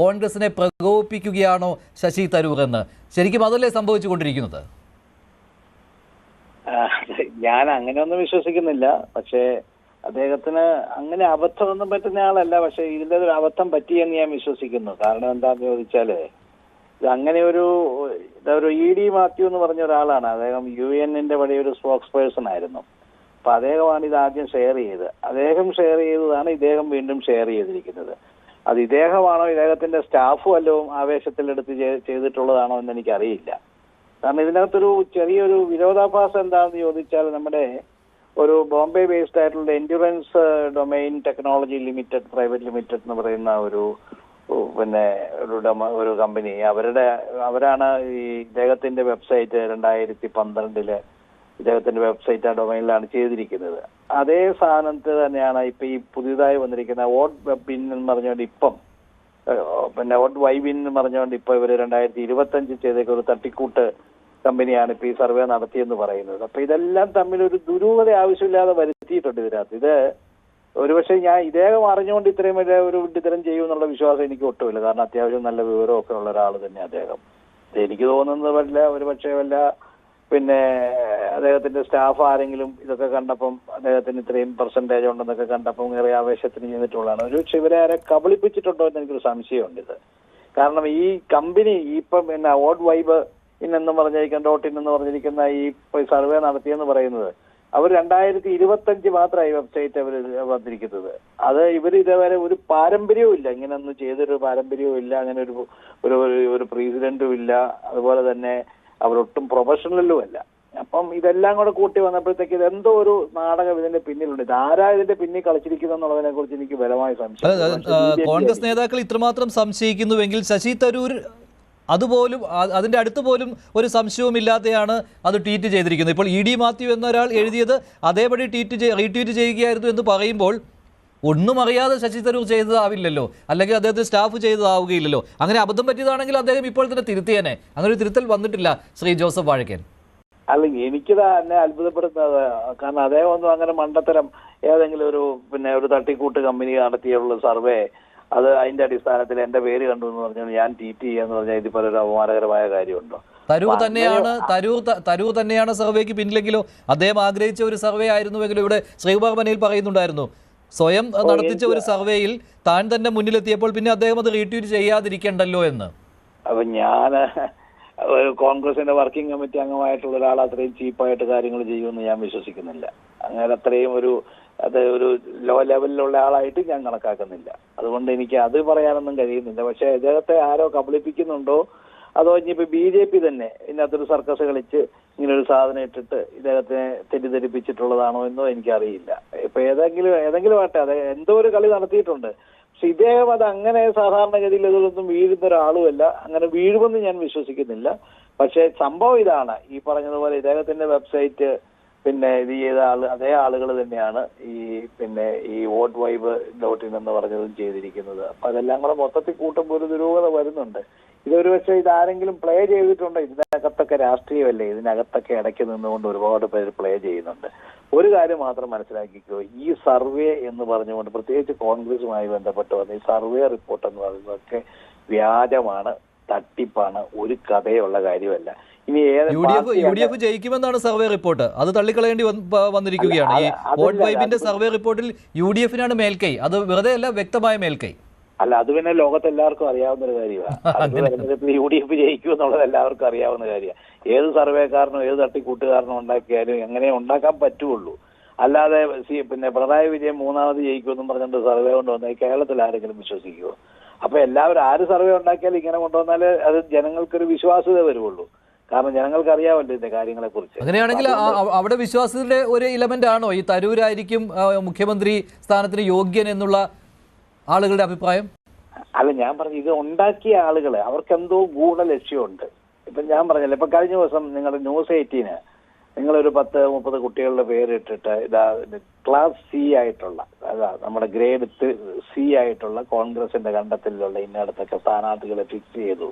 കോൺഗ്രസിനെ പ്രകോപിപ്പിക്കുകയാണോ ശശി തരൂർ എന്ന് ശരിക്കും അതല്ലേ സംഭവിച്ചുകൊണ്ടിരിക്കുന്നത്? കൊണ്ടിരിക്കുന്നത് ഞാൻ അങ്ങനെയൊന്നും വിശ്വസിക്കുന്നില്ല. പക്ഷേ അദ്ദേഹത്തിന് അങ്ങനെ അബദ്ധമൊന്നും പറ്റുന്ന ആളല്ല. പക്ഷെ ഇതിന്റെ ഒരു അബദ്ധം പറ്റിയെന്ന് ഞാൻ വിശ്വസിക്കുന്നു. കാരണം എന്താന്ന് ചോദിച്ചാൽ ഇത് അങ്ങനെ ഒരു ഒരു ഇ ഡി മാത്യു എന്ന് പറഞ്ഞ ഒരാളാണ്. അദ്ദേഹം യു എന്നിന്റെ വഴി ഒരു സ്പോക്സ് പേഴ്സൺ ആയിരുന്നു. അപ്പൊ അദ്ദേഹമാണ് ഇത് ആദ്യം ഷെയർ ചെയ്തത്. അദ്ദേഹം ഷെയർ ചെയ്തതാണ് ഇദ്ദേഹം വീണ്ടും ഷെയർ ചെയ്തിരിക്കുന്നത്. അത് ഇദ്ദേഹമാണോ ഇദ്ദേഹത്തിന്റെ സ്റ്റാഫ് വല്ലതും ആവേശത്തിലെടുത്ത് ചെയ്- ചെയ്തിട്ടുള്ളതാണോ എന്ന് എനിക്കറിയില്ല. കാരണം ഇതിനകത്തൊരു ചെറിയൊരു വിരോധാഭാസം എന്താണെന്ന് ചോദിച്ചാൽ നമ്മുടെ ഒരു ബോംബെ ബേസ്ഡ് ആയിട്ടുള്ള endurance domain technology limited private limited എന്ന് പറയുന്ന ഒരു പിന്നെ ഒരു ഡൊമ- ഒരു കമ്പനി അവരുടെ അവരാണ് ഈ ഇദ്ദേഹത്തിന്റെ വെബ്സൈറ്റ് രണ്ടായിരത്തി പന്ത്രണ്ടിൽ ഇദ്ദേഹത്തിന്റെ വെബ്സൈറ്റ് ആ ഡൊമൈനിലാണ് ചെയ്തിരിക്കുന്നത്. അതേ സാധനത്തിൽ തന്നെയാണ് ഇപ്പൊ ഈ പുതിയതായി വന്നിരിക്കുന്ന വോട്ട് വെബിൻ എന്ന് പറഞ്ഞുകൊണ്ട് ഇപ്പം പിന്നെ വോട്ട് വൈബിൻ എന്ന് പറഞ്ഞുകൊണ്ട് ഇപ്പൊ ഇവർ രണ്ടായിരത്തി ഇരുപത്തി ചെയ്തേക്ക് ഒരു തട്ടിക്കൂട്ട് കമ്പനിയാണ് ഇപ്പൊ ഈ സർവേ നടത്തിയെന്ന് പറയുന്നത്. അപ്പൊ ഇതെല്ലാം തമ്മിൽ ഒരു ദുരൂഹത ആവശ്യമില്ലാതെ വരുത്തിയിട്ടുണ്ട് ഇതിനകത്ത്. ഇത് ഒരുപക്ഷെ ഞാൻ ഇദ്ദേഹം അറിഞ്ഞുകൊണ്ട് ഇത്രയും വലിയ ഒരു വിഡ്ഢിത്തരം ചെയ്യും എന്നുള്ള വിശ്വാസം എനിക്ക് ഒട്ടുമില്ല. കാരണം അത്യാവശ്യം നല്ല വിവരമൊക്കെ ഉള്ള ഒരാൾ തന്നെ അദ്ദേഹം. എനിക്ക് തോന്നുന്നത് വല്ല ഒരുപക്ഷെ വല്ല പിന്നെ അദ്ദേഹത്തിന്റെ സ്റ്റാഫ് ആരെങ്കിലും ഇതൊക്കെ കണ്ടപ്പം അദ്ദേഹത്തിന് ഇത്രയും പെർസെന്റേജ് ഉണ്ടെന്നൊക്കെ കണ്ടപ്പം ഏറെ ആവേശത്തിന് ചെയ്തിട്ടുള്ളതാണ് ഒരു ഇവരെ കബളിപ്പിച്ചിട്ടുണ്ടോ എന്ന് എനിക്കൊരു സംശയമുണ്ട് ഇത്. കാരണം ഈ കമ്പനി ഇപ്പം പിന്നെ ഓഡ് വൈബ് ഇന്നെന്ന് പറഞ്ഞിരിക്കുന്ന ഡോട്ട് ഇൻ എന്ന് പറഞ്ഞിരിക്കുന്ന ഈ സർവേ നടത്തിയെന്ന് പറയുന്നത് അവർ രണ്ടായിരത്തി ഇരുപത്തഞ്ച് മാത്രമായി വെബ്സൈറ്റ് അവർ വന്നിരിക്കുന്നത്. അത് ഇവർ ഇതേവരെ ഒരു പാരമ്പര്യവും ഇല്ല. ഇങ്ങനെ ഒന്നും ചെയ്തൊരു പാരമ്പര്യവും ഇല്ല. അങ്ങനെ ഒരു ഒരു- ഒരു പ്രസിഡന്റും ഇല്ല. അതുപോലെ തന്നെ അവരൊട്ടും പ്രൊഫഷണലിലും അല്ല അപ്പം ഇതെല്ലാം കൂടെ കൂട്ടി വന്നപ്പോഴത്തേക്ക് എന്തോ ഒരു നാടകം ഇതിന്റെ പിന്നിലുണ്ട്. ഇത് ആരാ ഇതിന്റെ പിന്നിൽ കളിച്ചിരിക്കുന്നു എന്നുള്ളതിനെ കുറിച്ച് എനിക്ക് ബലമായ സംശയം. കോൺഗ്രസ് നേതാക്കൾ ഇത്രമാത്രം സംശയിക്കുന്നുവെങ്കിൽ ശശി തരൂർ അതുപോലും അതിന്റെ അതിന്റെ അടുത്ത് പോലും ഒരു സംശയവും ഇല്ലാതെയാണ് അത് ട്വീറ്റ് ചെയ്തിരിക്കുന്നത്. ഇപ്പോൾ ഇ ഡി മാത്യു എന്നൊരാൾ എഴുതിയത് അതേപടി ട്വീറ്റ് റീട്വീറ്റ് ചെയ്യുകയായിരുന്നു എന്ന് പറയുമ്പോൾ ഒന്നും അറിയാതെ ശശി തരൂർ ചെയ്തതാവില്ലല്ലോ. അല്ലെങ്കിൽ അദ്ദേഹത്തെ സ്റ്റാഫ് ചെയ്തതാവുകയില്ലല്ലോ. അങ്ങനെ അബദ്ധം പറ്റിയതാണെങ്കിൽ അദ്ദേഹം ഇപ്പോൾ തന്നെ തിരുത്തിയേനെ. അങ്ങനെ ഒരു തിരുത്തൽ വന്നിട്ടില്ല ശ്രീ ജോസഫ് വാഴക്കൻ അല്ല എനിക്കിത് എന്നെ അത്ഭുതപ്പെടുന്നത് കാരണം അദ്ദേഹം ഒന്നും അങ്ങനെ മണ്ടത്തരം ഏതെങ്കിലും ഒരു പിന്നെ ഒരു തട്ടിക്കൂട്ട് കമ്പനി നടത്തിയുള്ള സർവേ അത് അതിന്റെ അടിസ്ഥാനത്തിൽ എന്റെ പേര് കണ്ടു എന്ന് പറഞ്ഞാൽ ഞാൻ ടി ടി ചെയ്യാന്ന് പറഞ്ഞാൽ ഇതിപ്പോൾ ഒരു അപമാനകരമായ കാര്യമുണ്ടോ? തരൂർ തന്നെയാണ് തരൂർ തരൂർ തന്നെയാണ് സർവേക്ക് പിന്നിലെങ്കിലോ അദ്ദേഹം ആഗ്രഹിച്ച ഒരു സർവേ ആയിരുന്നുവെങ്കിലും ഇവിടെ ശ്രീകുമാർ മനയിൽ പറയുന്നുണ്ടായിരുന്നു. സ്വയം നടത്തിച്ച ഒരു സർവേയിൽ താൻ തന്നെ മുന്നിലെത്തിയപ്പോൾ പിന്നെ അദ്ദേഹം അത് റീട്വീറ്റ് ചെയ്യാതിരിക്കണ്ടല്ലോ എന്ന്. അപ്പൊ ഞാൻ കോൺഗ്രസിന്റെ വർക്കിംഗ് കമ്മിറ്റി അംഗമായിട്ടുള്ള ഒരാൾ അത്രയും ചീപ്പായിട്ട് കാര്യങ്ങൾ ചെയ്യുമെന്ന് ഞാൻ വിശ്വസിക്കുന്നില്ല. അങ്ങനെ അത്രയും ഒരു അത് ഒരു ലോ ലെവലിലുള്ള ആളായിട്ട് ഞാൻ കണക്കാക്കുന്നില്ല. അതുകൊണ്ട് എനിക്ക് അത് പറയാനൊന്നും കഴിയുന്നില്ല. പക്ഷെ ഇദ്ദേഹത്തെ ആരോ കബളിപ്പിക്കുന്നുണ്ടോ? അതോ ഇനിയിപ്പോ ബി ജെ പി തന്നെ ഇതിനകത്തൊരു സർക്കസ് കളിച്ച് ഇങ്ങനെ ഒരു സാധനം ഇട്ടിട്ട് ഇദ്ദേഹത്തിനെ തെറ്റിദ്ധരിപ്പിച്ചിട്ടുള്ളതാണോ എന്നോ എനിക്കറിയില്ല. ഇപ്പൊ ഏതെങ്കിലും ഏതെങ്കിലും ആട്ടെ അത് എന്തോ ഒരു കളി നടത്തിയിട്ടുണ്ട്. പക്ഷെ ഇദ്ദേഹം അത് അങ്ങനെ സാധാരണഗതിയിൽ ഇതിലൊന്നും വീഴുന്ന ഒരാളുമല്ല അങ്ങനെ വീഴുമെന്ന് ഞാൻ വിശ്വസിക്കുന്നില്ല. പക്ഷേ സംഭവം ഇതാണ്. ഈ പറഞ്ഞതുപോലെ ഇദ്ദേഹത്തിന്റെ വെബ്സൈറ്റ് പിന്നെ ഇത് ചെയ്ത ആൾ അതേ ആളുകൾ തന്നെയാണ് ഈ പിന്നെ ഈ വോട്ട് വൈബ് ഡോട്ട് ഇൻ എന്ന് പറഞ്ഞതും ചെയ്തിരിക്കുന്നത്. അപ്പൊ അതെല്ലാം കൂടെ മൊത്തത്തിൽ കൂട്ടുമ്പോൾ ഒരു ദുരൂഹത വരുന്നുണ്ട്. ഇതൊരു പക്ഷേ ഇതാരെങ്കിലും പ്ലേ ചെയ്തിട്ടുണ്ട്? ഇതിനകത്തൊക്കെ രാഷ്ട്രീയമല്ലേ? ഇതിനകത്തൊക്കെ ഇടയ്ക്ക് നിന്നുകൊണ്ട് ഒരുപാട് പേര് പ്ലേ ചെയ്യുന്നുണ്ട്. ഒരു കാര്യം മാത്രം മനസ്സിലാക്കിക്കോ. ഈ സർവേ എന്ന് പറഞ്ഞുകൊണ്ട് പ്രത്യേകിച്ച് കോൺഗ്രസുമായി ബന്ധപ്പെട്ട് വന്ന ഈ സർവേ റിപ്പോർട്ട് എന്ന് പറയുന്നതൊക്കെ വ്യാജമാണ് തട്ടിപ്പാണ് ഒരു കഥയുള്ള കാര്യമല്ല. ഇനി യു ഡി എഫ് ജയിക്കുമെന്നാണ് സർവേ റിപ്പോർട്ട്. അത് തള്ളിക്കളയേണ്ടി വന്നിരിക്കുകയാണ്. ഈ വോട്ട് വൈബിന്റെ സർവേ റിപ്പോർട്ടിൽ യു ഡി എഫിനാണ് മേൽക്കൈ. അത് വെറുതെ അല്ല വ്യക്തമായ മേൽക്കൈ. അല്ല അത് പിന്നെ ലോകത്ത് എല്ലാവർക്കും അറിയാവുന്ന ഒരു കാര്യമാണ് യു ഡി എഫ് ജയിക്കും എന്നുള്ളത് എല്ലാവർക്കും അറിയാവുന്ന കാര്യമാണ് ഏത് സർവേക്കാരനോ ഏത് തട്ടിക്കൂട്ടുകാരനോ ഉണ്ടാക്കിയാലും എങ്ങനെ ഉണ്ടാക്കാൻ പറ്റുള്ളൂ. അല്ലാതെ പിന്നെ പിണറായി വിജയൻ മൂന്നാമത് ജയിക്കുമെന്നും പറഞ്ഞിട്ട് സർവേ കൊണ്ടുവന്നാൽ കേരളത്തിൽ ആരെങ്കിലും വിശ്വസിക്കുമോ അപ്പൊ എല്ലാവരും ആര് സർവേ ഉണ്ടാക്കിയാലും ഇങ്ങനെ കൊണ്ടുവന്നാൽ അത് ജനങ്ങൾക്കൊരു വിശ്വാസ്യത വരുള്ളൂ കാരണം ജനങ്ങൾക്ക് അറിയാമല്ലോ ഇതിന്റെ കാര്യങ്ങളെ കുറിച്ച് അങ്ങനെയാണെങ്കിൽ അവിടെ വിശ്വാസത്തിന്റെ ഒരു ഇലമെന്റ് ആണോ? ഈ തരൂരായിരിക്കും മുഖ്യമന്ത്രി സ്ഥാനത്തിന് യോഗ്യൻ എന്നുള്ള ആളുകളുടെ അഭിപ്രായം? അല്ല ഞാൻ പറഞ്ഞു ഇത് ഉണ്ടാക്കിയ ആളുകളെ അവർക്ക് എന്തോ ഗൂഢ ലക്ഷ്യമുണ്ട് ഇപ്പൊ ഞാൻ പറഞ്ഞല്ലോ ഇപ്പൊ കഴിഞ്ഞ ദിവസം നിങ്ങളുടെ ന്യൂസ് എയ്റ്റീന് നിങ്ങളൊരു പത്ത് മുപ്പത് കുട്ടികളുടെ പേരിട്ടിട്ട് ഇതാ ക്ലാസ് സി ആയിട്ടുള്ള അതാ നമ്മുടെ ഗ്രേഡ് സി ആയിട്ടുള്ള കോൺഗ്രസിന്റെ കണ്ടത്തിലുള്ള ഇന്നടത്തൊക്കെ സ്ഥാനാർത്ഥികളെ ഫിക്സ് ചെയ്തു.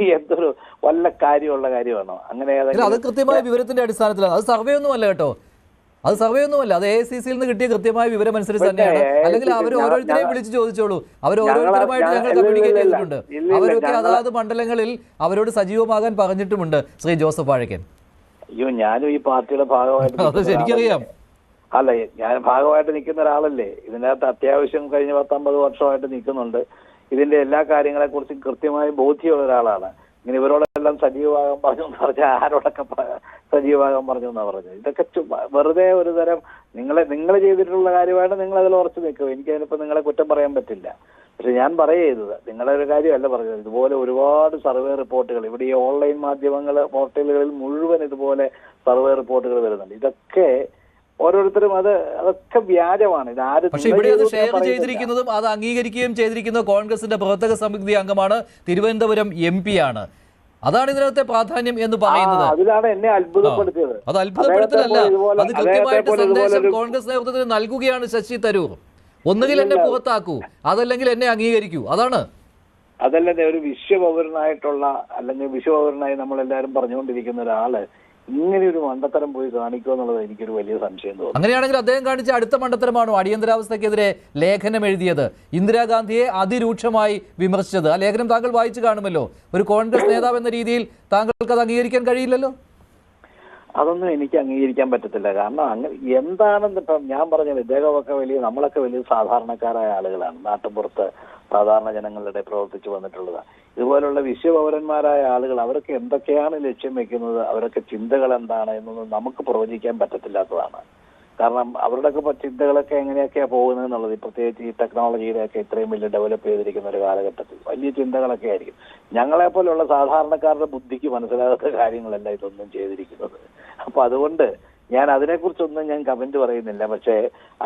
എന്തൊരു വല്ല കാര്യമുള്ള കാര്യമാണോ? അങ്ങനെ അത് കൃത്യമായ വിവരത്തിന്റെ അടിസ്ഥാനത്തിലാണ് അത് സർവേ ഒന്നും അല്ല കേട്ടോ. അത് സർവേ ഒന്നുമല്ല അത് എ സി സിയിൽ നിന്ന് കിട്ടിയ കൃത്യമായ വിവരം അനുസരിച്ച് തന്നെയാണ്. അല്ലെങ്കിൽ അവർ ഓരോരുത്തരെയും വിളിച്ചു ചോദിച്ചോളൂ. അവർ ഓരോരുത്തരുമായിട്ട് ഞങ്ങൾ- കമ്മ്യൂണിക്കേറ്റ്. ചെയ്തിട്ടുണ്ട്. അവരൊക്കെ അതാത് മണ്ഡലങ്ങളിൽ അവരോട് സജീവമാകാൻ പറഞ്ഞിട്ടുമുണ്ട് ശ്രീ ജോസഫ് വാഴക്കൻ അയ്യോ ഞാനും ഈ പാർട്ടിയുടെ ഭാഗമായിട്ട് ശരിക്കറിയാം. അല്ല ഞാൻ ഭാഗമായിട്ട് നിൽക്കുന്ന ഒരാളല്ലേ. ഇതിനകത്ത് അത്യാവശ്യം കഴിഞ്ഞ പത്തൊമ്പത് വർഷമായിട്ട് നിൽക്കുന്നുണ്ട്. ഇതിന്റെ എല്ലാ കാര്യങ്ങളെക്കുറിച്ചും കൃത്യമായി ബോധ്യമുള്ള ഒരാളാണ്. ഇങ്ങനെ ഇവരോടെല്ലാം സജീവമാകാൻ പറഞ്ഞു എന്ന് പറഞ്ഞ ആരോടൊക്കെ സജീവമാകാൻ പറഞ്ഞു എന്നാ പറഞ്ഞത്. ഇതൊക്കെ വെറുതെ ഒരു തരം നിങ്ങളെ നിങ്ങൾ ചെയ്തിട്ടുള്ള കാര്യമായിട്ട് നിങ്ങൾ അതിൽ ഉറച്ചു നിൽക്കും. എനിക്ക് അതിനിപ്പോ നിങ്ങളെ കുറ്റം പറയാൻ പറ്റില്ല. പക്ഷെ ഞാൻ പറയുക നിങ്ങളെ ഒരു കാര്യമല്ല പറഞ്ഞത്. ഇതുപോലെ ഒരുപാട് സർവേ റിപ്പോർട്ടുകൾ ഇവിടെ ഈ ഓൺലൈൻ മാധ്യമങ്ങൾ പോർട്ടലുകളിൽ മുഴുവൻ ഇതുപോലെ സർവേ റിപ്പോർട്ടുകൾ വരുന്നുണ്ട്. ഇതൊക്കെ ഓരോരുത്തരും അത് അതൊക്കെ വ്യാജമാണ്. ഇത് ആര് പക്ഷെ ഇവിടെ അത് ഷെയർ. ചെയ്തിരിക്കുന്നതും അത് അംഗീകരിക്കുകയും ചെയ്തിരിക്കുന്ന കോൺഗ്രസിന്റെ പ്രവർത്തക സമിതി അംഗമാണ് തിരുവനന്തപുരം എം പി ആണ്. അതാണ് ഇതിനകത്തെ പ്രാധാന്യം എന്ന് പറയുന്നത്. അതിലാണ് എന്നെ അത്ഭുതപ്പെടുത്തിയത്. അത് അത്ഭുതപ്പെടുത്തലല്ല. അത് കൃത്യമായിട്ട് സന്ദേശം കോൺഗ്രസ് നേതൃത്വത്തിന് നൽകുകയാണ് ശശി തരൂർ. ഒന്നുകിൽ എന്നെ പുറത്താക്കൂ അതല്ലെങ്കിൽ എന്നെ അംഗീകരിക്കൂ. അതാണ്. അതല്ലേ ഒരു വിശ്വപൗരനായിട്ടുള്ള അല്ലെങ്കിൽ വിശ്വപൗരനായി നമ്മൾ എല്ലാവരും പറഞ്ഞുകൊണ്ടിരിക്കുന്ന ഒരാൾ ഇങ്ങനെ ഒരു മണ്ടത്തരം പോയി കാണിക്കുക എന്നുള്ളത് എനിക്കൊരു വലിയ സംശയം തോന്നുന്നു. അങ്ങനെയാണെങ്കിൽ അദ്ദേഹം കാണിച്ച അടുത്ത മണ്ടത്തരമാണോ അടിയന്തരാവസ്ഥക്കെതിരെ ലേഖനം എഴുതിയത്? ഇന്ദിരാഗാന്ധിയെ അതിരൂക്ഷമായി വിമർശിച്ചത്. ആ ലേഖനം താങ്കൾ വായിച്ചു കാണുമല്ലോ. ഒരു കോൺഗ്രസ് നേതാവ് എന്ന രീതിയിൽ താങ്കൾക്ക് അത് അംഗീകരിക്കാൻ കഴിയില്ലല്ലോ? അതൊന്നും എനിക്ക് അംഗീകരിക്കാൻ പറ്റത്തില്ല. കാരണം അങ്ങനെ എന്താണെന്ന് ഇപ്പം ഞാൻ പറഞ്ഞത് ഇദ്ദേഹമൊക്കെ വലിയ നമ്മളൊക്കെ വലിയ സാധാരണക്കാരായ ആളുകളാണ്. നാട്ടുപുറത്ത് സാധാരണ ജനങ്ങളുടെ പ്രവർത്തിച്ചു വന്നിട്ടുള്ളത് ഇതുപോലുള്ള വിശ്വപൗരന്മാരായ ആളുകൾ അവർക്ക് എന്തൊക്കെയാണ് ലക്ഷ്യം വെക്കുന്നത് അവരൊക്കെ ചിന്തകൾ എന്താണ് എന്നൊന്നും നമുക്ക് പ്രവചിക്കാൻ പറ്റത്തില്ലാത്തതാണ്. കാരണം അവരുടെയൊക്കെ ചിന്തകളൊക്കെ എങ്ങനെയൊക്കെയാ പോകുന്നത് എന്നുള്ളത് പ്രത്യേകിച്ച് ഈ ടെക്നോളജിയുടെ ഒക്കെ ഇത്രയും വലിയ ഡെവലപ്പ് ചെയ്തിരിക്കുന്ന ഒരു കാലഘട്ടത്തിൽ വലിയ ചിന്തകളൊക്കെ ആയിരിക്കും. ഞങ്ങളെ പോലുള്ള സാധാരണക്കാരുടെ ബുദ്ധിക്ക് മനസ്സിലാകാത്ത കാര്യങ്ങളല്ല ഇതൊന്നും ചെയ്തിരിക്കുന്നത്. അപ്പൊ അതുകൊണ്ട് ഞാൻ അതിനെക്കുറിച്ചൊന്നും ഞാൻ കമന്റ് പറയുന്നില്ല. പക്ഷേ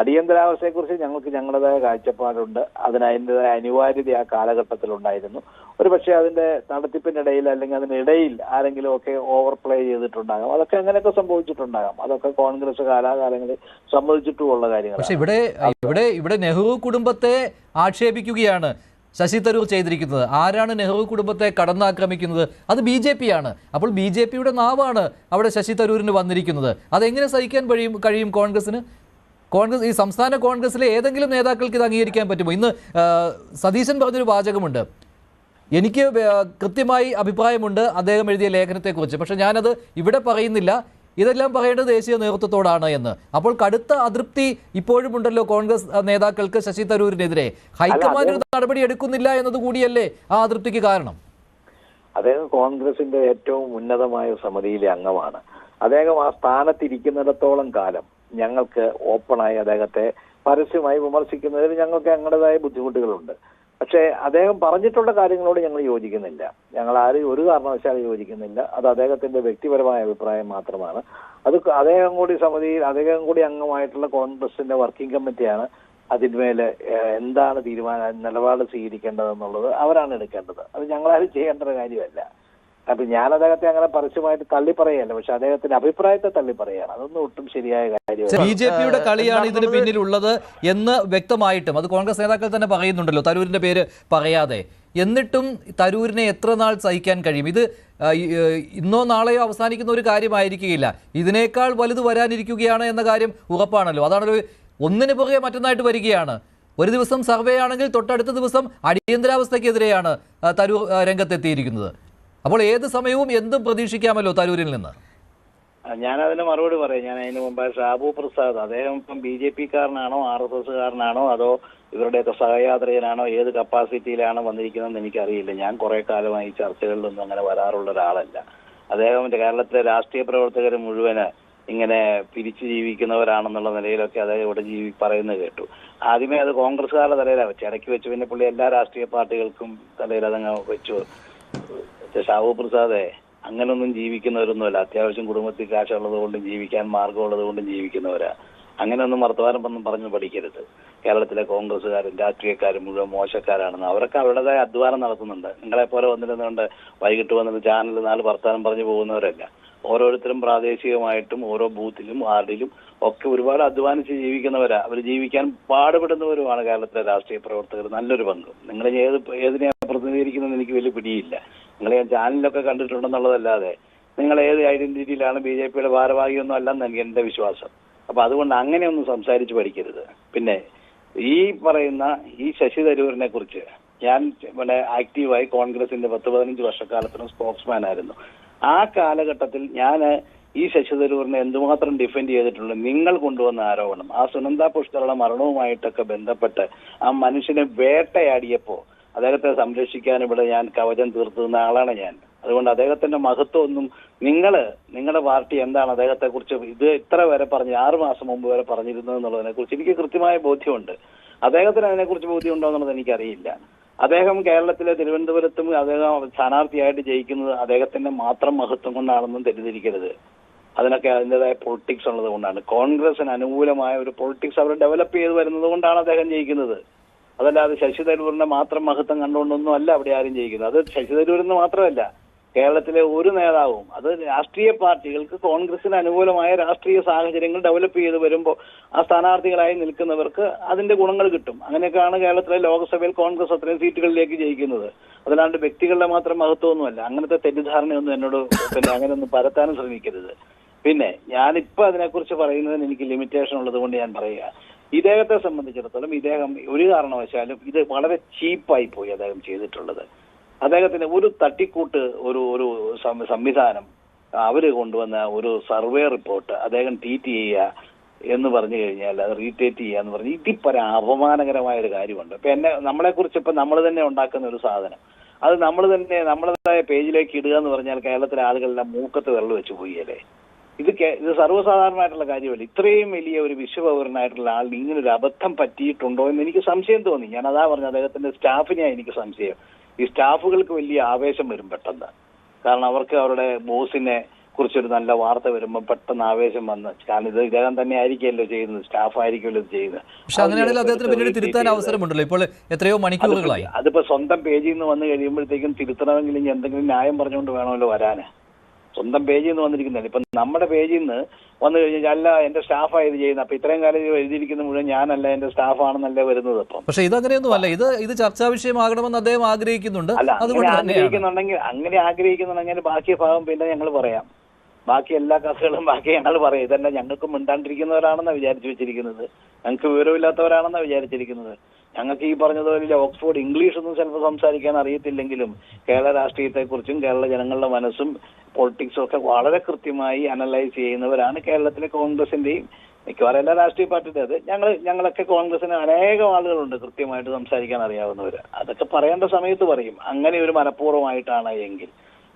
അടിയന്തരാവസ്ഥയെക്കുറിച്ച് ഞങ്ങൾക്ക് ഞങ്ങളുടേതായ കാഴ്ചപ്പാടുണ്ട്. അതിന് അതിന്റെതായ അനിവാര്യത ആ കാലഘട്ടത്തിൽ ഉണ്ടായിരുന്നു ഒരു പക്ഷേ അതിന്റെ നടത്തിപ്പിനിടയിൽ അല്ലെങ്കിൽ അതിനിടയിൽ ആരെങ്കിലും ഒക്കെ ഓവർ പ്ലേ ചെയ്തിട്ടുണ്ടാകാം. അതൊക്കെ അങ്ങനെയൊക്കെ സംഭവിച്ചിട്ടുണ്ടാകാം. അതൊക്കെ കോൺഗ്രസ് കാലാകാലങ്ങളിൽ സമ്മതിച്ചിട്ടുമുള്ള കാര്യങ്ങൾ പക്ഷെ ഇവിടെ ഇവിടെ ഇവിടെ നെഹ്റു കുടുംബത്തെ ആക്ഷേപിക്കുകയാണ്. ശശി തരൂർ ചെയ്തിരിക്കുന്നത്? ആരാണ് നെഹ്റു കുടുംബത്തെ കടന്നാക്രമിക്കുന്നത്? അത് ബി ജെ പി ആണ് അപ്പോൾ ബി ജെ പിയുടെ നാവാണ് അവിടെ ശശി തരൂരിന് വന്നിരിക്കുന്നത്. അതെങ്ങനെ സഹിക്കാൻ കഴിയും കഴിയും കോൺഗ്രസിന് കോൺഗ്രസ് ഈ സംസ്ഥാന കോൺഗ്രസിലെ ഏതെങ്കിലും നേതാക്കൾക്ക് ഇത് അംഗീകരിക്കാൻ പറ്റുമോ? ഇന്ന് സതീശൻ പറഞ്ഞൊരു വാചകമുണ്ട്. എനിക്ക് കൃത്യമായി അഭിപ്രായമുണ്ട് അദ്ദേഹം എഴുതിയ ലേഖനത്തെക്കുറിച്ച്. പക്ഷേ ഞാനത് ഇവിടെ പറയുന്നില്ല. ഇതെല്ലാം പറയേണ്ടത് ദേശീയ നേതൃത്വത്തോടാണ് എന്ന്. അപ്പോൾ കടുത്ത അതൃപ്തി ഇപ്പോഴും ഉണ്ടല്ലോ കോൺഗ്രസ് നേതാക്കൾക്ക് ശശി തരൂരിനെതിരെ. ഹൈക്കമാൻഡ് നടപടി എടുക്കുന്നില്ല എന്നത് കൂടിയല്ലേ ആ അതൃപ്തിക്ക് കാരണം? അദ്ദേഹം കോൺഗ്രസിന്റെ ഏറ്റവും ഉന്നതമായ സമിതിയിലെ അംഗമാണ്. അദ്ദേഹം ആ സ്ഥാനത്തിരിക്കുന്നിടത്തോളം കാലം ഞങ്ങൾക്ക് ഓപ്പണായി അദ്ദേഹത്തെ പരസ്യമായി വിമർശിക്കുന്നതിൽ ഞങ്ങൾക്ക് ഞങ്ങളുടേതായ ബുദ്ധിമുട്ടുകളുണ്ട്. പക്ഷേ അദ്ദേഹം പറഞ്ഞിട്ടുള്ള കാര്യങ്ങളോട് ഞങ്ങൾ യോജിക്കുന്നില്ല. ഞങ്ങൾ ആരും ഒരു കാരണവശാലും യോജിക്കുന്നില്ല. അത് അദ്ദേഹത്തിന്റെ വ്യക്തിപരമായ അഭിപ്രായം മാത്രമാണ്. അത് അദ്ദേഹം കൂടി സമിതിയിൽ അദ്ദേഹം കൂടി അംഗമായിട്ടുള്ള കോൺഗ്രസിന്റെ വർക്കിംഗ് കമ്മിറ്റിയാണ് അതിന്മേൽ എന്താണ് തീരുമാനം നിലപാട് സ്വീകരിക്കേണ്ടതെന്നുള്ളത് അവരാണ് എടുക്കേണ്ടത്. അത് ഞങ്ങളാരും ചെയ്യേണ്ട കാര്യമല്ല. അപ്പൊ ഞാൻ അദ്ദേഹത്തെ അങ്ങനെ പരസ്യമായിട്ട് തള്ളി പറയല്ല പക്ഷെ അദ്ദേഹത്തിന്റെ അഭിപ്രായത്തെ തള്ളി പറയാണ് അതൊന്നും ഒട്ടും ശരിയായ കാര്യമല്ല. ബി ജെ പിയുടെ കളിയാണ് ഇതിന് പിന്നിലുള്ളത് എന്ന് വ്യക്തമായിട്ടും അത് കോൺഗ്രസ് നേതാക്കൾ തന്നെ പറയുന്നുണ്ടല്ലോ തരൂരിന്റെ പേര് പറയാതെ. എന്നിട്ടും തരൂരിനെ എത്ര നാൾ സഹിക്കാൻ കഴിയും? ഇത് ഇന്നോ നാളെയോ അവസാനിക്കുന്ന ഒരു കാര്യമായിരിക്കുകയില്ല. ഇതിനേക്കാൾ വലുത് വരാനിരിക്കുകയാണ് എന്ന കാര്യം ഉറപ്പാണല്ലോ. അതാണല്ലോ ഒന്നിന് പുറകെ മറ്റൊന്നായിട്ട് വരികയാണ്. ഒരു ദിവസം സർവേ ആണെങ്കിൽ തൊട്ടടുത്ത ദിവസം അടിയന്തരാവസ്ഥയ്ക്കെതിരെയാണ് തരൂർ രംഗത്തെത്തിയിരിക്കുന്നത്. അപ്പോൾ ഏത് സമയവും എന്തും പ്രതീക്ഷിക്കാമല്ലോ തരൂരിൽ നിന്ന്? ഞാൻ മറുപടി പറയാം. ഞാൻ അതിന് മുമ്പ് ഷാബു പ്രസാദ് അദ്ദേഹം ഇപ്പം ബി ജെ പി കാരനാണോ ആർ എസ് എസ് കാരനാണോ അതോ ഇവരുടെയൊക്കെ സഹയാത്രികനാണോ ഏത് കപ്പാസിറ്റിയിലാണോ വന്നിരിക്കുന്നതെന്ന് എനിക്കറിയില്ല. ഞാൻ കുറെ കാലമായി ചർച്ചകളിലൊന്നും അങ്ങനെ വരാറുള്ള ഒരാളല്ല. അദ്ദേഹം കേരളത്തിലെ രാഷ്ട്രീയ പ്രവർത്തകർ മുഴുവൻ ഇങ്ങനെ പിരിച്ചു ജീവിക്കുന്നവരാണെന്നുള്ള നിലയിലൊക്കെ അദ്ദേഹം ഇവിടെ ജീവി പറയുന്നത് കേട്ടു. ആദ്യമേ അത് കോൺഗ്രസ്സുകാരുടെ തലയിലാണ് വെച്ച് ഇടയ്ക്ക് വെച്ച് പിന്നെ പുള്ളി എല്ലാ രാഷ്ട്രീയ പാർട്ടികൾക്കും തലയിൽ അതങ്ങ് വെച്ചു. ഷാവു പ്രസാദേ അങ്ങനൊന്നും ജീവിക്കുന്നവരൊന്നുമല്ല. അത്യാവശ്യം കുടുംബത്തിൽ കാശുള്ളത് കൊണ്ടും ജീവിക്കാൻ മാർഗമുള്ളത് കൊണ്ടും ജീവിക്കുന്നവരാ. അങ്ങനെയൊന്നും വർത്തമാനം ഒന്നും പറഞ്ഞു പഠിക്കരുത്. കേരളത്തിലെ കോൺഗ്രസ്സുകാരും രാഷ്ട്രീയക്കാരും മുഴുവൻ മോശക്കാരാണെന്ന് അവരൊക്കെ അവരുടേതായ അധ്വാനം നടത്തുന്നുണ്ട്. നിങ്ങളെ പോലെ വന്നിരുന്നുകൊണ്ട് വൈകിട്ട് വന്നിട്ട് ചാനൽ നാല് വർത്തമാനം പറഞ്ഞു പോകുന്നവരല്ല. ഓരോരുത്തരും പ്രാദേശികമായിട്ടും ഓരോ ബൂത്തിലും വാർഡിലും ഒക്കെ ഒരുപാട് അധ്വാനിച്ച് ജീവിക്കുന്നവരാ. അവർ ജീവിക്കാൻ പാടുപെടുന്നവരുമാണ് കേരളത്തിലെ രാഷ്ട്രീയ പ്രവർത്തകർ. നല്ലൊരു പങ്ക്. നിങ്ങളെ ഏത് ഏതിനെയാണ് പ്രതിനിധീകരിക്കുന്നത് എനിക്ക് വലിയ പിടിയില്ല. നിങ്ങളെ ഞാൻ ചാനലിലൊക്കെ കണ്ടിട്ടുണ്ടെന്നുള്ളതല്ലാതെ നിങ്ങൾ ഏത് ഐഡന്റിറ്റിയിലാണ് ബി ജെ പിയുടെ ഭാരവാഹിയൊന്നും അല്ലെന്ന് എനിക്ക് എന്റെ വിശ്വാസം. അപ്പൊ അതുകൊണ്ട് അങ്ങനെയൊന്നും സംസാരിച്ച് പഠിക്കരുത്. പിന്നെ ഈ പറയുന്ന ഈ ശശി തരൂരിനെ കുറിച്ച് ഞാൻ ഇവിടെ ആക്റ്റീവായി കോൺഗ്രസിന്റെ പത്ത് പതിനഞ്ച് വർഷക്കാലത്തിനും സ്പോക്സ്മാൻ ആയിരുന്നു ആ കാലഘട്ടത്തിൽ ഞാൻ ഈ ശശി തരൂറിനെ എന്തുമാത്രം ഡിഫെൻഡ് ചെയ്തിട്ടുണ്ട് നിങ്ങൾ കൊണ്ടുവന്ന ആരോപണം ആ സുനന്ദ പുഷ്കറുടെ മരണവുമായിട്ടൊക്കെ ബന്ധപ്പെട്ട് ആ മനുഷ്യനെ വേട്ടയാടിയപ്പോ അദ്ദേഹത്തെ സംരക്ഷിക്കാൻ ഇവിടെ ഞാൻ കവചം തീർത്തുന്ന ആളാണ് ഞാൻ. അതുകൊണ്ട് അദ്ദേഹത്തിന്റെ മഹത്വം ഒന്നും നിങ്ങൾ നിങ്ങളുടെ പാർട്ടി എന്താണ് അദ്ദേഹത്തെ കുറിച്ച് ഇത് ഇത്ര വരെ പറഞ്ഞു ആറു മാസം മുമ്പ് വരെ പറഞ്ഞിരുന്നത് എന്നുള്ളതിനെ കുറിച്ച് എനിക്ക് കൃത്യമായ ബോധ്യമുണ്ട്. അദ്ദേഹത്തിന് അതിനെക്കുറിച്ച് ബോധ്യമുണ്ടോ എന്നുള്ളത് എനിക്കറിയില്ല. അദ്ദേഹം കേരളത്തിലെ തിരുവനന്തപുരത്തും അദ്ദേഹം സ്ഥാനാർത്ഥിയായിട്ട് ജയിക്കുന്നത് അദ്ദേഹത്തിന്റെ മാത്രം മഹത്വം കൊണ്ടാണെന്നും തെറ്റിദ്ധരിക്കരുത്. അതിനൊക്കെ അതിന്റെതായ പൊളിറ്റിക്സ് ഉള്ളത് കൊണ്ടാണ്. കോൺഗ്രസിന് അനുകൂലമായ ഒരു പൊളിറ്റിക്സ് അവർ ഡെവലപ്പ് ചെയ്ത് വരുന്നത് കൊണ്ടാണ് അദ്ദേഹം ജയിക്കുന്നത്. അതല്ലാതെ ശശി തരൂരിന്റെ മാത്രം മഹത്വം കണ്ടുകൊണ്ടൊന്നും അല്ല അവിടെ ആരും ചെയ്യിക്കുന്നത് അത് ശശി തരൂരിന് മാത്രമല്ല കേരളത്തിലെ ഒരു നേതാവും അത് രാഷ്ട്രീയ പാർട്ടികൾക്ക് കോൺഗ്രസിന് അനുകൂലമായ രാഷ്ട്രീയ സാഹചര്യങ്ങൾ ഡെവലപ്പ് ചെയ്ത് വരുമ്പോൾ ആ സ്ഥാനാർത്ഥികളായി നിൽക്കുന്നവർക്ക് അതിന്റെ ഗുണങ്ങൾ കിട്ടും. അങ്ങനെയൊക്കെയാണ് കേരളത്തിലെ ലോക്സഭയിൽ കോൺഗ്രസ് അത്രയും സീറ്റുകളിലേക്ക് ജയിക്കുന്നത്. അതല്ലാണ്ട് വ്യക്തികളുടെ മാത്രം മഹത്വമൊന്നുമല്ല. അങ്ങനത്തെ തെറ്റിദ്ധാരണയൊന്നും എന്നോട് പിന്നെ അങ്ങനെയൊന്നും പരത്താനും ശ്രമിക്കരുത്. പിന്നെ ഞാനിപ്പോ അതിനെക്കുറിച്ച് പറയുന്നതിന് എനിക്ക് ലിമിറ്റേഷൻ ഉള്ളത് കൊണ്ട് ഞാൻ പറയുക. ഇദ്ദേഹത്തെ സംബന്ധിച്ചിടത്തോളം ഇദ്ദേഹം ഒരു കാരണവശാലും ഇത് വളരെ ചീപ്പായി പോയി അദ്ദേഹം ചെയ്തിട്ടുള്ളത്. അദ്ദേഹത്തിന് ഒരു തട്ടിക്കൂട്ട് ഒരു ഒരു സംവിധാനം അവർ കൊണ്ടുവന്ന ഒരു സർവേ റിപ്പോർട്ട് അദ്ദേഹം ട്വീറ്റ് ചെയ്യുക എന്ന് പറഞ്ഞു കഴിഞ്ഞാൽ അത് റീറ്റേറ്റ് ചെയ്യുക എന്ന് പറഞ്ഞ് ഇതിപ്പോ അപമാനകരമായ ഒരു കാര്യമുണ്ട്. ഇപ്പൊ എന്നെ നമ്മളെ കുറിച്ച് ഇപ്പൊ നമ്മൾ തന്നെ ഉണ്ടാക്കുന്ന ഒരു സാധനം. അത് നമ്മൾ തന്നെ നമ്മളതായ പേജിലേക്ക് ഇടുക എന്ന് പറഞ്ഞാൽ കേരളത്തിലെ ആളുകളെല്ലാം മൂക്കത്ത് വെള്ളം വെച്ച് പോയി ഇത് ഇത് സർവസാധാരണമായിട്ടുള്ള കാര്യമല്ല. ഇത്രയും വലിയ ഒരു വിശ്വപൗരനായിട്ടുള്ള ആളിന് ഇങ്ങനെ ഒരു അബദ്ധം പറ്റിയിട്ടുണ്ടോ എന്ന് എനിക്ക് സംശയം തോന്നി. ഞാൻ അതാ പറഞ്ഞു അദ്ദേഹത്തിന്റെ സ്റ്റാഫിനെയാ എനിക്ക് സംശയം. ഈ സ്റ്റാഫുകൾക്ക് വലിയ ആവേശം വരും പെട്ടെന്ന്. കാരണം അവർക്ക് അവരുടെ ബോസിനെ കുറിച്ചൊരു നല്ല വാർത്ത വരുമ്പോൾ പെട്ടെന്ന് ആവേശം വന്ന്. കാരണം ഇത് ഇദ്ദേഹം തന്നെ ആയിരിക്കുമല്ലോ ചെയ്യുന്നത്. സ്റ്റാഫ് ആയിരിക്കുമല്ലോ ഇത് ചെയ്യുന്നത്. പക്ഷെ അങ്ങനെയാണെങ്കിൽ അദ്ദേഹത്തിന് പിന്നീട് തിരുത്താൻ അവസരമുണ്ടല്ലോ. ഇപ്പോൾ എത്രയോ മണിക്കൂറുകളായി. അതിപ്പോ സ്വന്തം പേജിൽ നിന്ന് വന്നു കഴിയുമ്പോഴത്തേക്കും തിരുത്തണമെങ്കിൽ എന്തെങ്കിലും ന്യായം പറഞ്ഞുകൊണ്ട് വേണമല്ലോ വരാന്. സ്വന്തം പേജിൽ നിന്ന് വന്നിരിക്കുന്നതല്ല? ഇപ്പം നമ്മുടെ പേജിൽ നിന്ന് വന്നു കഴിഞ്ഞാൽ അല്ല എന്റെ സ്റ്റാഫാണ് ഇത് ചെയ്യുന്നത്. അപ്പൊ ഇത്രയും കാലം എഴുതിയിരിക്കുന്ന മുഴുവൻ ഞാനല്ല എന്റെ സ്റ്റാഫാണെന്നല്ലേ വരുന്നത് അപ്പം. പക്ഷെ ഇത് ഇതങ്ങനെയൊന്നുമല്ല. ഇത് ഇത് ചർച്ചാ വിഷയമാകണമെന്ന് അദ്ദേഹം ആഗ്രഹിക്കുന്നുണ്ട്. അതുകൊണ്ട് ആഗ്രഹിക്കുന്നുണ്ടെങ്കിൽ അങ്ങനെ ആഗ്രഹിക്കുന്നുണ്ടെങ്കിൽ ബാക്കി ഭാഗം പിന്നെ ഞങ്ങൾ പറയാം. ബാക്കി എല്ലാ കഥകളും ബാക്കി ഞങ്ങൾ പറയും. ഇതന്നെ ഞങ്ങൾക്ക് മിണ്ടാണ്ടിരിക്കുന്നവരാണെന്നാണ് വിചാരിച്ചു വെച്ചിരിക്കുന്നത്. ഞങ്ങൾക്ക് വിവരമില്ലാത്തവരാണെന്നാണ് വിചാരിച്ചിരിക്കുന്നത്. ഞങ്ങൾക്ക് ഈ പറഞ്ഞതുപോലെ ഓക്സ്ഫോർഡ് ഇംഗ്ലീഷ് ഒന്നും ചിലപ്പോൾ സംസാരിക്കാൻ അറിയത്തില്ലെങ്കിലും കേരള രാഷ്ട്രീയത്തെക്കുറിച്ചും കേരള ജനങ്ങളുടെ മനസ്സും പൊളിറ്റിക്സും ഒക്കെ വളരെ കൃത്യമായി അനലൈസ് ചെയ്യുന്നവരാണ് കേരളത്തിലെ കോൺഗ്രസിന്റെയും മിക്കവാറും എല്ലാ രാഷ്ട്രീയ പാർട്ടിയുടെ അത് ഞങ്ങൾ ഞങ്ങളൊക്കെ കോൺഗ്രസിന് അനേകം ആളുകളുണ്ട് കൃത്യമായിട്ട് സംസാരിക്കാൻ അറിയാവുന്നവർ അതൊക്കെ പറയേണ്ട സമയത്ത് പറയും. അങ്ങനെ ഒരു മനഃപൂർവമായിട്ടാണ് എങ്കിൽ.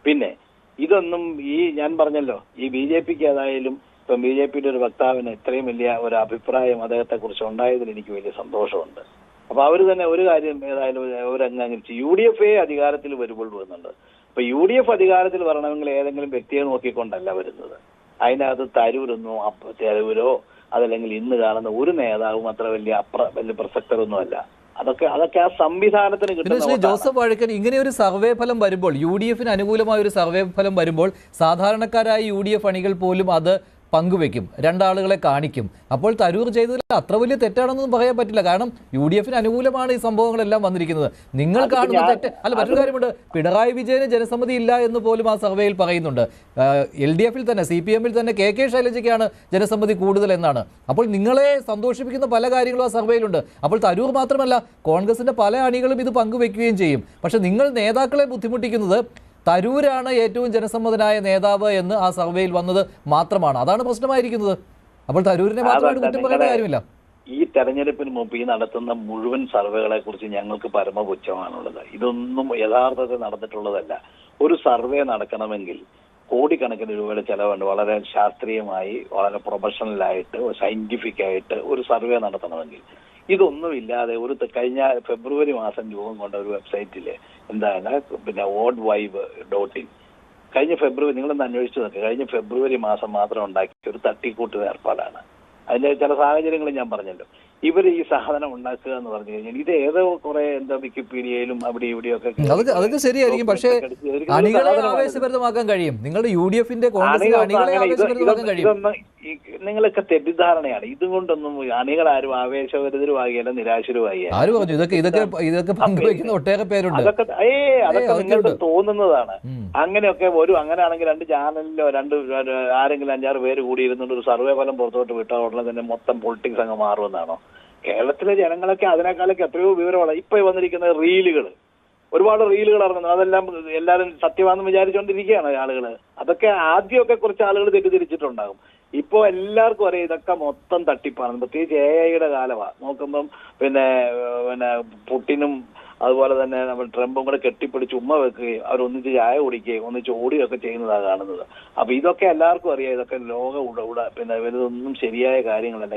പിന്നെ ഇതൊന്നും ഈ ഞാൻ പറഞ്ഞല്ലോ ഈ ബി ജെ പിക്ക് ഏതായാലും ഇപ്പം ബി ജെ പിയുടെ ഒരു വക്താവിന് ഇത്രയും വലിയ ഒരു അഭിപ്രായം അദ്ദേഹത്തെ കുറിച്ച് ഉണ്ടായതിൽ എനിക്ക് വലിയ സന്തോഷമുണ്ട്. അപ്പൊ അവർ തന്നെ ഒരു കാര്യം ഏതായാലും അവരങ്ങനെ യു ഡി എഫ് എ അധികാരത്തിൽ വരുമ്പോൾ വരുന്നുണ്ട്. അപ്പൊ യു ഡി എഫ് അധികാരത്തിൽ വരണമെങ്കിൽ ഏതെങ്കിലും വ്യക്തിയെ നോക്കിക്കൊണ്ടല്ല വരുന്നത്. അതിനകത്ത് തരൂരൊന്നോ അപ്പ തരൂരോ അതല്ലെങ്കിൽ ഇന്ന് കാണുന്ന ഒരു നേതാവും അത്ര വലിയ അപ്ര വലിയ പ്രസക്തരൊന്നുമല്ല. അതൊക്കെ അതൊക്കെ ആ സംവിധാനത്തിന് കിട്ടുന്ന ജോസഫ് വാഴക്കൻ ഇങ്ങനെ ഒരു സർവേ ഫലം വരുമ്പോൾ യു ഡി എഫിന് അനുകൂലമായ ഒരു സർവേ ഫലം വരുമ്പോൾ സാധാരണക്കാരായ യു ഡി എഫ് അണികൾ പോലും അത് പങ്കുവെക്കും. രണ്ടാളുകളെ കാണിക്കും. അപ്പോൾ തരൂർ ചെയ്തതിൽ അത്ര വലിയ തെറ്റാണെന്നൊന്നും പറയാൻ പറ്റില്ല. കാരണം യു ഡി എഫിന് അനുകൂലമാണ് ഈ സംഭവങ്ങളെല്ലാം വന്നിരിക്കുന്നത്. നിങ്ങൾ കാണുന്ന തെറ്റ് അല്ല മറ്റൊരു കാര്യമുണ്ട്. പിണറായി വിജയന് ജനസമ്മതി ഇല്ല എന്ന് പോലും ആ സർവേയിൽ പറയുന്നുണ്ട്. എൽ ഡി എഫിൽ തന്നെ സി പി എമ്മിൽ തന്നെ കെ കെ ശൈലജയ്ക്കാണ് ജനസമ്മതി കൂടുതൽ എന്നാണ്. അപ്പോൾ നിങ്ങളെ സന്തോഷിപ്പിക്കുന്ന പല കാര്യങ്ങളും ആ സർവേയിലുണ്ട്. അപ്പോൾ തരൂർ മാത്രമല്ല കോൺഗ്രസിന്റെ പല അണികളും ഇത് പങ്കുവെക്കുകയും ചെയ്യും. പക്ഷെ നിങ്ങൾ നേതാക്കളെ ബുദ്ധിമുട്ടിക്കുന്നത് തരൂരാണ് ഏറ്റവും ജനസമ്മതനായ നേതാവ് എന്ന് ആ സർവേയിൽ വന്നത് മാത്രമാണ്. അതാണ് പ്രശ്നമായിരിക്കുന്നത്. അപ്പോൾ തരൂരിനെ മാത്രമായിട്ട് അതല്ല, കുറ്റം പറയേണ്ട കാര്യമില്ല. ഈ തെരഞ്ഞെടുപ്പിന് മുമ്പ് ഈ നടത്തുന്ന മുഴുവൻ സർവേകളെ കുറിച്ച് ഞങ്ങൾക്ക് പരമപുച്ഛമാണുള്ളത്. ഇതൊന്നും യഥാർത്ഥത്തിൽ നടന്നിട്ടുള്ളതല്ല. ഒരു സർവേ നടക്കണമെങ്കിൽ കോടിക്കണക്കിന് രൂപയുടെ ചെലവുണ്ട് വളരെ ശാസ്ത്രീയമായി വളരെ പ്രൊഫഷണലായിട്ട് സയന്റിഫിക് ആയിട്ട് ഒരു സർവേ നടത്തണമെങ്കിൽ. ഇതൊന്നുമില്ലാതെ ഒരു കഴിഞ്ഞ ഫെബ്രുവരി മാസം രൂപം കൊണ്ട ഒരു വെബ്സൈറ്റിൽ എന്താണ് പിന്നെ വോട്ട് വൈബ് ഡോട്ട് ഇൻ കഴിഞ്ഞ ഫെബ്രുവരി നിങ്ങളൊന്ന് അന്വേഷിച്ചു നോക്കുക കഴിഞ്ഞ ഫെബ്രുവരി മാസം മാത്രം ഉണ്ടാക്കിയ ഒരു തട്ടിക്കൂട്ട് ഏർപ്പാടാണ്. അതിന്റെ ചില സാഹചര്യങ്ങൾ ഞാൻ പറഞ്ഞല്ലോ. ഇവർ ഈ സാധനം ഉണ്ടാക്കുക എന്ന് പറഞ്ഞു കഴിഞ്ഞാൽ ഇത് ഏതോ കുറെ എന്താ വിക്കിപീഡിയയിലും അവിടെ ഇവിടെയൊക്കെ അതൊക്കെ ശരിയായിരിക്കും. പക്ഷേ ആവേശഭരിതമാക്കാൻ കഴിയും. നിങ്ങളുടെ യു ഡി എഫിന്റെ ആവേശഭരിതമാക്കാൻ ഇതൊന്നും നിങ്ങളൊക്കെ തെറ്റിദ്ധാരണയാണ്. ഇതുകൊണ്ടൊന്നും കൊണ്ടൊന്നും ആരും ആവേശഭരിതരുമാകിയല്ല നിരാശരുമായി ആര് പറഞ്ഞു? ഇതൊക്കെ ഇതൊക്കെ ഇതൊക്കെ പങ്കുവയ്ക്കുന്ന ഒട്ടേറെ പേരുണ്ട്. അതൊക്കെ ഏ അതൊക്കെ നിങ്ങൾക്ക് തോന്നുന്നതാണ്. അങ്ങനെയൊക്കെ ഒരു അങ്ങനെയാണെങ്കിൽ രണ്ട് ചാനലിലോ രണ്ട് ആരെങ്കിലും അഞ്ചാറ് പേര് കൂടി ഒരു സർവേ ഫലം പുറത്തോട്ട് വിട്ടാൽ ഉടനെ തന്നെ മൊത്തം പൊളിറ്റിക്സ് അങ്ങ് മാറുമെന്നാണോ? കേരളത്തിലെ ജനങ്ങളൊക്കെ അതിനേക്കാളൊക്കെ എത്രയോ വിവരമാണ് ഇപ്പൊ വന്നിരിക്കുന്ന റീലുകൾ ഒരുപാട് റീലുകൾ ഇറങ്ങുന്നു. അതെല്ലാം എല്ലാവരും സത്യമാണെന്ന് വിചാരിച്ചുകൊണ്ടിരിക്കുകയാണ് ആളുകൾ അതൊക്കെ ആദ്യമൊക്കെ കുറച്ച് ആളുകൾ തെറ്റിദ്ധരിച്ചിട്ടുണ്ടാകും. ഇപ്പോ എല്ലാവർക്കും അറിയാം ഇതൊക്കെ മൊത്തം തട്ടിപ്പാണ്. പ്രത്യേകിച്ച് എ ഐയുടെ കാലമാണ് നോക്കുമ്പം പിന്നെ പിന്നെ പുട്ടിനും അതുപോലെ തന്നെ നമ്മൾ ട്രംപും കൂടെ കെട്ടിപ്പിടിച്ച് ഉമ്മ വെക്കുകയും അവരൊന്നിച്ച് ചായ കുടിക്കുകയും ഒന്നിച്ച് ഓടുകയൊക്കെ ചെയ്യുന്നതാണ് കാണുന്നത്. അപ്പൊ ഇതൊക്കെ എല്ലാവർക്കും അറിയാം. ഇതൊക്കെ ലോക ഉട ഉട പിന്നെ ഇതൊന്നും ശരിയായ കാര്യങ്ങളല്ല.